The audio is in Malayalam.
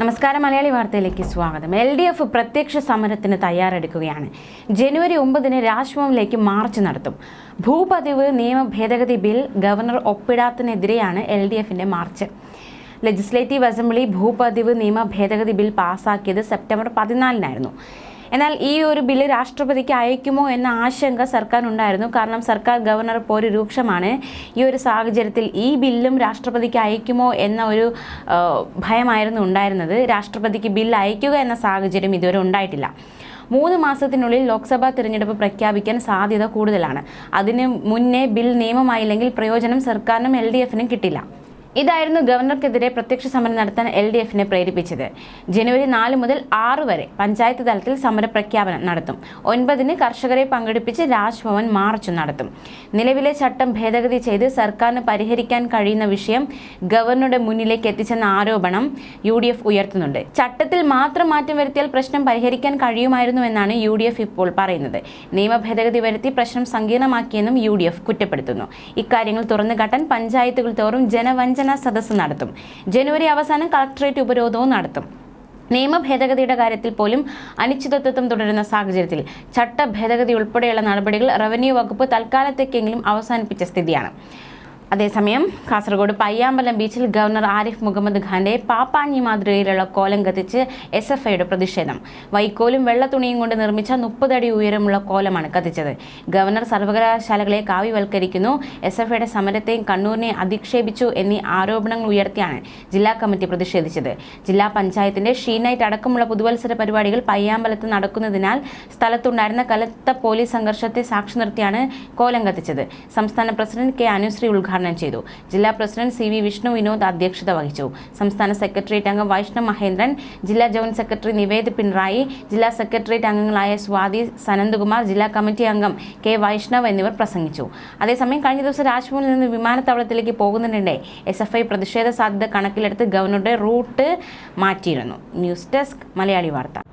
നമസ്കാരം മലയാളി വാർത്തയിലേക്ക് സ്വാഗതം. എൽ ഡി എഫ് പ്രത്യക്ഷ സമരത്തിന് തയ്യാറെടുക്കുകയാണ്. ജനുവരി ഒമ്പതിന് രാജ്ഭവനിലേക്ക് മാർച്ച് നടത്തും. ഭൂപതിവ് നിയമ ഭേദഗതി ബിൽ ഗവർണർ ഒപ്പിടാത്തതിനെതിരെയാണ് എൽ ഡി എഫിന്റെ മാർച്ച്. ലെജിസ്ലേറ്റീവ് അസംബ്ലി ഭൂപതിവ് നിയമ ഭേദഗതി ബിൽ പാസാക്കിയത് സെപ്റ്റംബർ പതിനാലിനായിരുന്നു. എന്നാൽ ഈ ഒരു ബില്ല് രാഷ്ട്രപതിക്ക് അയക്കുമോ എന്ന ആശങ്ക സർക്കാരിനുണ്ടായിരുന്നു. കാരണം സർക്കാർ ഗവർണർ പോര് രൂക്ഷമാണ്. ഈ ഒരു സാഹചര്യത്തിൽ ഈ ബില്ലും രാഷ്ട്രപതിക്ക് അയക്കുമോ എന്ന ഒരു ഭയമായിരുന്നു ഉണ്ടായിരുന്നത്. രാഷ്ട്രപതിക്ക് ബില്ല് അയക്കുക എന്ന സാഹചര്യം ഇതുവരെ ഉണ്ടായിട്ടില്ല. മൂന്ന് മാസത്തിനുള്ളിൽ ലോക്സഭാ തിരഞ്ഞെടുപ്പ് പ്രഖ്യാപിക്കാൻ സാധ്യത കൂടുതലാണ്. അതിന് മുന്നേ ബിൽ നിയമമായില്ലെങ്കിൽ പ്രയോജനം സർക്കാരിനും എൽ ഡി എഫിനും കിട്ടില്ല. ഇതായിരുന്നു ഗവർണർക്കെതിരെ പ്രത്യക്ഷ സമരം നടത്താൻ എൽ ഡി എഫിനെ പ്രേരിപ്പിച്ചത്. ജനുവരി നാല് മുതൽ ആറ് വരെ പഞ്ചായത്ത് തലത്തിൽ സമര പ്രഖ്യാപനം നടത്തും. ഒൻപതിന് കർഷകരെ പങ്കെടുപ്പിച്ച് രാജ്ഭവൻ മാർച്ച് നടത്തും. നിലവിലെ ചട്ടം ഭേദഗതി ചെയ്ത് സർക്കാരിന് പരിഹരിക്കാൻ കഴിയുന്ന വിഷയം ഗവർണറുടെ മുന്നിലേക്ക് എത്തിച്ചെന്ന ആരോപണം യു ഡി എഫ് ഉയർത്തുന്നുണ്ട്. ചട്ടത്തിൽ മാത്രം മാറ്റം വരുത്തിയാൽ പ്രശ്നം പരിഹരിക്കാൻ കഴിയുമായിരുന്നുവെന്നാണ് യു ഡി എഫ് ഇപ്പോൾ പറയുന്നത്. നിയമ ഭേദഗതി വരുത്തി പ്രശ്നം സങ്കീർണമാക്കിയെന്നും യു ഡി എഫ് കുറ്റപ്പെടുത്തുന്നു. ഇക്കാര്യങ്ങൾ തുറന്നുകാട്ടാൻ പഞ്ചായത്തുകൾ തോറും ജനവഞ്ചന സദസ്സ് നടത്തും. ജനുവരി അവസാനം കളക്ടറേറ്റ് ഉപരോധവും നടത്തും. നിയമ ഭേദഗതിയുടെ കാര്യത്തിൽ പോലും അനിശ്ചിതത്വം തുടരുന്ന സാഹചര്യത്തിൽ ചട്ട ഭേദഗതി ഉൾപ്പെടെയുള്ള നടപടികൾ റവന്യൂ വകുപ്പ് തൽക്കാലത്തേക്കെങ്കിലും അവസാനിപ്പിച്ച സ്ഥിതിയാണ്. അതേസമയം കാസർഗോഡ് പയ്യാമ്പലം ബീച്ചിൽ ഗവർണർ ആരിഫ് മുഹമ്മദ് ഖാന്റെ പാപ്പാഞ്ഞി മാതൃകയിലുള്ള കോലം കത്തിച്ച് എസ് എഫ് ഐയുടെ പ്രതിഷേധം. വൈക്കോലും വെള്ളത്തുണിയും കൊണ്ട് നിർമ്മിച്ച മുപ്പതടി ഉയരമുള്ള കോലമാണ് കത്തിച്ചത്. ഗവർണർ സർവകലാശാലകളെ കാവ്യവൽക്കരിക്കുന്നു. എസ് എഫ് ഐയുടെ സമരത്തെയും കണ്ണൂരിനെ അധിക്ഷേപിച്ചു എന്നീ ആരോപണങ്ങൾ ഉയർത്തിയാണ് ജില്ലാ കമ്മിറ്റി പ്രതിഷേധിച്ചത്. ജില്ലാ പഞ്ചായത്തിന്റെ ഷീനൈറ്റ് അടക്കമുള്ള പുതുവത്സര പരിപാടികൾ പയ്യാമ്പലത്ത് നടക്കുന്നതിനാൽ സ്ഥലത്തുണ്ടായിരുന്ന കലത്ത പോലീസ് സംഘർഷത്തെ സാക്ഷി നിർത്തിയാണ് കോലം കത്തിച്ചത്. സംസ്ഥാന പ്രസിഡന്റ് കെ അനുശ്രീ ഉദ്ഘാടനം ചെയ്തു. ജില്ലാ president C V Vishnu Vinod അധ്യക്ഷത വഹിച്ചു. സംസ്ഥാന സെക്രട്ടേറിയറ്റ് അംഗം വൈഷ്ണവ് മഹേന്ദ്രൻ ജില്ലാ ജോയിന്റ് സെക്രട്ടറി നിവേദ് പിണറായി ജില്ലാ സെക്രട്ടേറിയറ്റ് അംഗങ്ങളായ സ്വാതി സനന്ദകുമാർ ജില്ലാ കമ്മിറ്റി അംഗം കെ വൈഷ്ണവ് എന്നിവർ പ്രസംഗിച്ചു. അതേസമയം കഴിഞ്ഞ ദിവസം രാജ്ഭവനിൽ നിന്ന് വിമാനത്താവളത്തിലേക്ക് പോകുന്നതിനിടെ എസ് എഫ് ഐ പ്രതിഷേധ സാധ്യത കണക്കിലെടുത്ത് ഗവർണറുടെ റൂട്ട് മാറ്റിയിരുന്നു. ന്യൂസ് ഡെസ്ക് മലയാളി വാർത്ത.